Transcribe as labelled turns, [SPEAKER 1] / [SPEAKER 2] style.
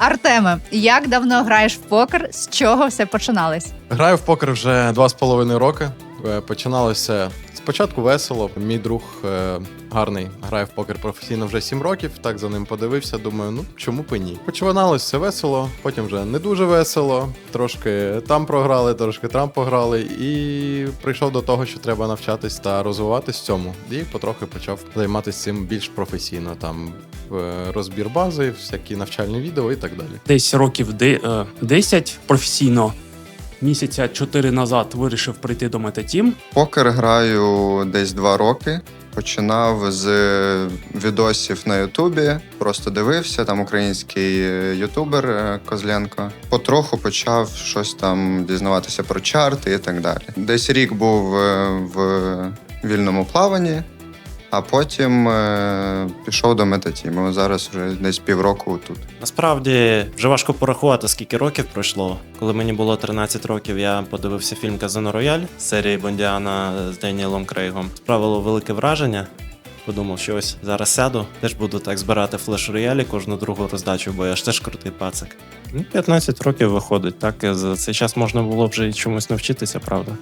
[SPEAKER 1] Артеме, як давно граєш в покер? З чого все починалось?
[SPEAKER 2] Граю в покер вже два з половиною роки. Е, Починалося спочатку весело. Мій друг е, гарний грає в покер професійно вже сім років. Так за ним подивився. Думаю, ну чому б ні. Починалося все весело, потім вже не дуже весело. Трошки там програли, трошки там пограли, і прийшов до того, що треба навчатись та розвиватись в цьому. І потрохи почав займатися цим більш професійно. Там е, розбір бази, всякі навчальні відео і так далі.
[SPEAKER 3] Десь років де, е, 10 професійно. Місяця 4 назад вирішив прийти до Метатім.
[SPEAKER 4] Покер граю десь два роки. Починав з відосів на Ютубі, просто дивився, там український е, ютубер е, Козленко. Потроху почав щось там дізнаватися про чарти і так далі. Десь рік був е, в вільному плаванні, а потім е, пішов до метатіму. Зараз вже десь півроку тут.
[SPEAKER 5] Насправді вже важко порахувати, скільки років пройшло. Коли мені було 13 років, я подивився фільм Казино Рояль з серії Бондіана з Деніелом Крейгом. Справило велике враження. Подумав, що ось зараз сяду, теж буду так збирати флеш роялі кожну другу роздачу, бо я ж теж крутий пацик. Ну, 15 років виходить, так за цей час можна було вже й чомусь навчитися, правда.